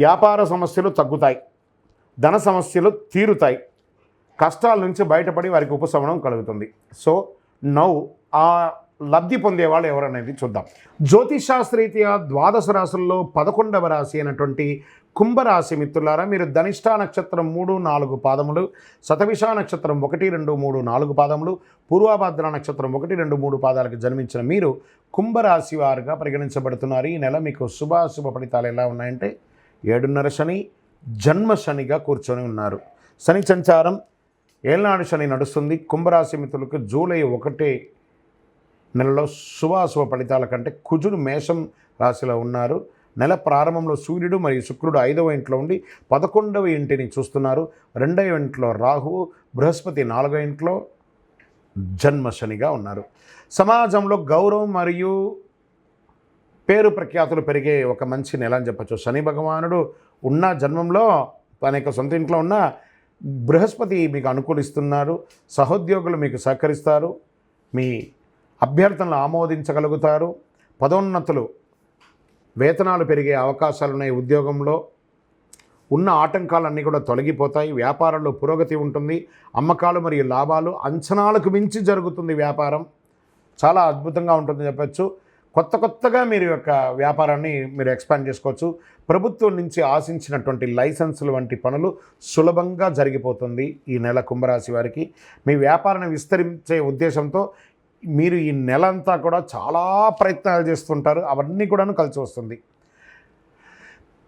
వ్యాపార సమస్యలు తగ్గుతాయి ధన సమస్యలు తీరుతాయి కష్టాల నుంచి బయటపడి వారికి ఉపశమనం కలుగుతుంది. సో నౌ ఆ లబ్ధి పొందేవాళ్ళు ఎవరనేది చూద్దాం. జ్యోతిషాస్త్రీత్యా ద్వాదశ రాశుల్లో పదకొండవ రాశి అయినటువంటి కుంభరాశి మిత్రులారా మీరు ధనిష్టా నక్షత్రం మూడు నాలుగు పాదములు శతవిష నక్షత్రం ఒకటి రెండు మూడు నాలుగు పాదములు పూర్వభద్ర నక్షత్రం ఒకటి రెండు మూడు పాదాలకు జన్మించిన మీరు కుంభరాశి వారుగా పరిగణించబడుతున్నారు. ఈ నెల మీకు శుభాశుభ ఫలితాలు ఎలా ఉన్నాయంటే ఏడున్నర శని జన్మ శనిగా కూర్చొని ఉన్నారు. శని సంచారం ఏళ్ళనాడు శని నడుస్తుంది. కుంభరాశి మిత్రులకు జూలై ఒకటే నెలలో శుభాశుభ ఫలితాల కంటే కుజుడు మేషం రాశిలో ఉన్నారు. నెల ప్రారంభంలో సూర్యుడు మరియు శుక్రుడు ఐదవ ఇంట్లో ఉండి పదకొండవ ఇంటిని చూస్తున్నారు. రెండవ ఇంట్లో రాహువు బృహస్పతి నాలుగవ ఇంట్లో జన్మ శనిగా ఉన్నారు. సమాజంలో గౌరవం మరియు పేరు ప్రఖ్యాతులు పెరిగే ఒక మంచి నెల అని చెప్పచ్చు. శని భగవానుడు ఉన్న జన్మంలో తన యొక్క సొంత ఇంట్లో ఉన్న బృహస్పతి మీకు అనుకూలిస్తున్నారు సహోద్యోగులు మీకు సహకరిస్తారు మీ అభ్యర్థనలు ఆమోదించగలుగుతారు పదోన్నతులు వేతనాలు పెరిగే అవకాశాలు ఉన్నాయి ఉద్యోగంలో ఉన్న ఆటంకాలన్నీ కూడా తొలగిపోతాయి వ్యాపారంలో పురోగతి ఉంటుంది అమ్మకాలు మరియు లాభాలు అంచనాలకు మించి జరుగుతుంది వ్యాపారం. చాలా అద్భుతంగా ఉంటుందని చెప్పచ్చు. కొత్త కొత్తగా మీరు యొక్క వ్యాపారాన్ని మీరు ఎక్స్పాండ్ చేసుకోవచ్చు. ప్రభుత్వం నుంచి ఆశించినటువంటి లైసెన్సులు వంటి పనులు సులభంగా జరిగిపోతుంది ఈ నెల కుంభరాశి వారికి. మీ వ్యాపారాన్ని విస్తరించే ఉద్దేశంతో మీరు ఈ నెల అంతా కూడా చాలా ప్రయత్నాలు చేస్తుంటారు. అవన్నీ కూడాను కలిసి వస్తుంది.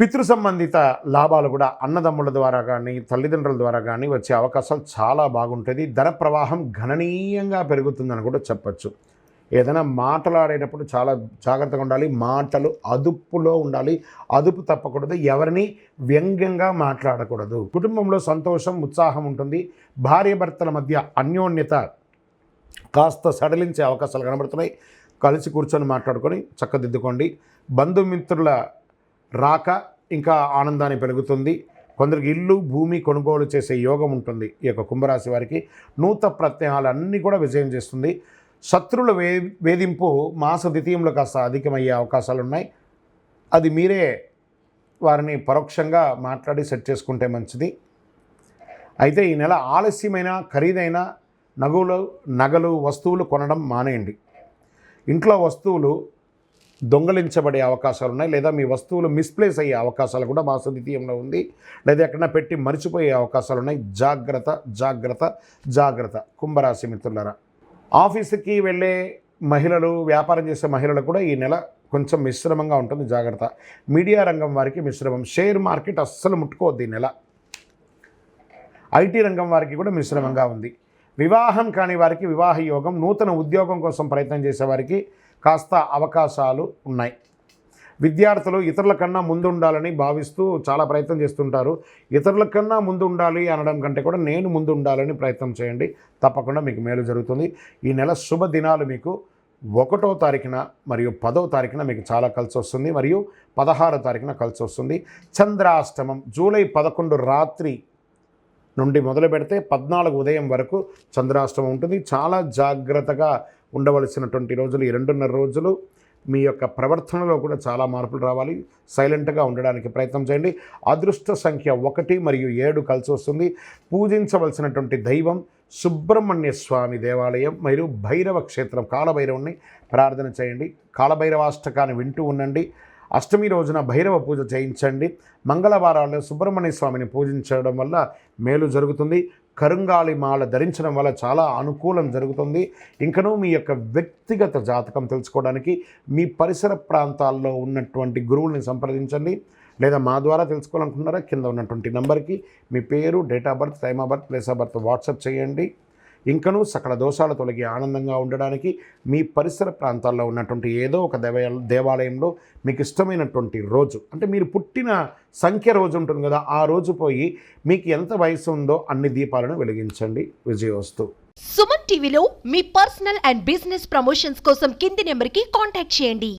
పితృ సంబంధిత లాభాలు కూడా అన్నదమ్ముల ద్వారా కానీ తల్లిదండ్రుల ద్వారా కానీ వచ్చే అవకాశాలు చాలా బాగుంటుంది. ధన ప్రవాహం గణనీయంగా పెరుగుతుందని కూడా చెప్పచ్చు. ఏదైనా మాట్లాడేటప్పుడు చాలా జాగ్రత్తగా ఉండాలి మాటలు అదుపులో ఉండాలి. అదుపు తప్పకూడదు ఎవరిని వ్యంగ్యంగా మాట్లాడకూడదు. కుటుంబంలో సంతోషం ఉత్సాహం ఉంటుంది. భార్యాభర్తల మధ్య అన్యోన్యత కాస్త సడలించే అవకాశాలు కనబడుతున్నాయి. కలిసి కూర్చొని మాట్లాడుకొని చక్కదిద్దుకోండి. బంధుమిత్రుల రాక ఇంకా ఆనందాన్ని పెరుగుతుంది. కొందరికి ఇల్లు భూమి కొనుగోలు చేసే యోగం ఉంటుంది. ఈ యొక్క కుంభరాశి వారికి నూతన ప్రత్యయాలన్నీ కూడా విజయం చేస్తుంది. శత్రువుల వే వేధింపు మాస ద్వితీయంలో కాస్త అధికమయ్యే అవకాశాలు ఉన్నాయి అది మీరే వారిని పరోక్షంగా మాట్లాడి సెట్ చేసుకుంటే మంచిది. అయితే ఈ నెల ఆలస్యమైన ఖరీదైన నగులు నగలు వస్తువులు కొనడం మానేయండి. ఇంట్లో వస్తువులు దొంగలించబడే అవకాశాలు ఉన్నాయి లేదా మీ వస్తువులు మిస్ప్లేస్ అయ్యే అవకాశాలు కూడా మాస ద్వితీయంలో ఉంది. లేదా ఎక్కడన్నా పెట్టి మర్చిపోయే అవకాశాలు ఉన్నాయి జాగ్రత్త జాగ్రత్త జాగ్రత్త. కుంభరాశి మిత్రులరా ఆఫీసుకి వెళ్ళే మహిళలు వ్యాపారం చేసే మహిళలు కూడా ఈ నెల కొంచెం మిశ్రమంగా ఉంటుంది. జాగ్రత్త. మీడియా రంగం వారికి మిశ్రమం. షేర్ మార్కెట్ అస్సలు ముట్టుకోవద్దు ఈ నెల. ఐటీ రంగం వారికి కూడా మిశ్రమంగా ఉంది. వివాహం కాని వారికి వివాహ యోగం నూతన ఉద్యోగం కోసం ప్రయత్నం చేసే వారికి కాస్త అవకాశాలు ఉన్నాయి. విద్యార్థులు ఇతరుల కన్నా ముందు ఉండాలని భావిస్తూ చాలా ప్రయత్నం చేస్తుంటారు. ఇతరుల కన్నా ముందు ఉండాలి అనడం కంటే కూడా నేను ముందు ఉండాలని ప్రయత్నం చేయండి. తప్పకుండా మీకు మేలు జరుగుతుంది. ఈ నెల శుభ దినాలు మీకు ఒకటో తారీఖున మరియు పదో తారీఖున మీకు చాలా కలిసి వస్తుంది. మరియు పదహారో తారీఖున కలిసి వస్తుంది. చంద్రాష్టమం జూలై పదకొండు రాత్రి నుండి మొదలు పెడితే పద్నాలుగు ఉదయం వరకు చంద్రాష్టమం ఉంటుంది. చాలా జాగ్రత్తగా ఉండవలసినటువంటి రోజులు ఈ రెండున్నర రోజులు. మీ యొక్క ప్రవర్తనలో కూడా చాలా మార్పులు రావాలి. సైలెంట్గా ఉండడానికి ప్రయత్నం చేయండి. అదృష్ట సంఖ్య ఒకటి మరియు ఏడు కలిసి వస్తుంది. పూజించవలసినటువంటి దైవం సుబ్రహ్మణ్య స్వామి దేవాలయం మరియు భైరవ క్షేత్రం కాలభైరవుని ప్రార్థన చేయండి. కాలభైరవాష్టకాన్ని వింటూ ఉండండి. అష్టమి రోజున భైరవ పూజ చేయించండి. మంగళవారాల్లో సుబ్రహ్మణ్య స్వామిని పూజించడం వల్ల మేలు జరుగుతుంది. కరుంగాలి మాల ధరించడం వల్ల చాలా అనుకూలం జరుగుతుంది. ఇంకనూ మీ యొక్క వ్యక్తిగత జాతకం తెలుసుకోవడానికి మీ పరిసర ప్రాంతాల్లో ఉన్నటువంటి గురువుల్ని సంప్రదించండి. లేదా మా ద్వారా తెలుసుకోవాలనుకుంటున్నారా? కింద ఉన్నటువంటి నెంబర్కి మీ పేరు date of birth time of birth place of birth WhatsApp చేయండి. ఇంకనూ సకల దోషాలు తొలగి ఆనందంగా ఉండడానికి మీ పరిసర ప్రాంతాల్లో ఉన్నటువంటి ఏదో ఒక దేవాలయ దేవాలయంలో మీకు ఇష్టమైనటువంటి రోజు. అంటే మీరు పుట్టిన సంఖ్య రోజు ఉంటుంది కదా ఆ రోజు పోయి మీకు ఎంత వయసు ఉందో అన్ని దీపాలను వెలిగించండి. విజయవస్తు. సుమన్ టీవీలో మీ పర్సనల్ అండ్ బిజినెస్ ప్రమోషన్స్ కోసం కింది నెంబర్కి కాంటాక్ట్ చేయండి.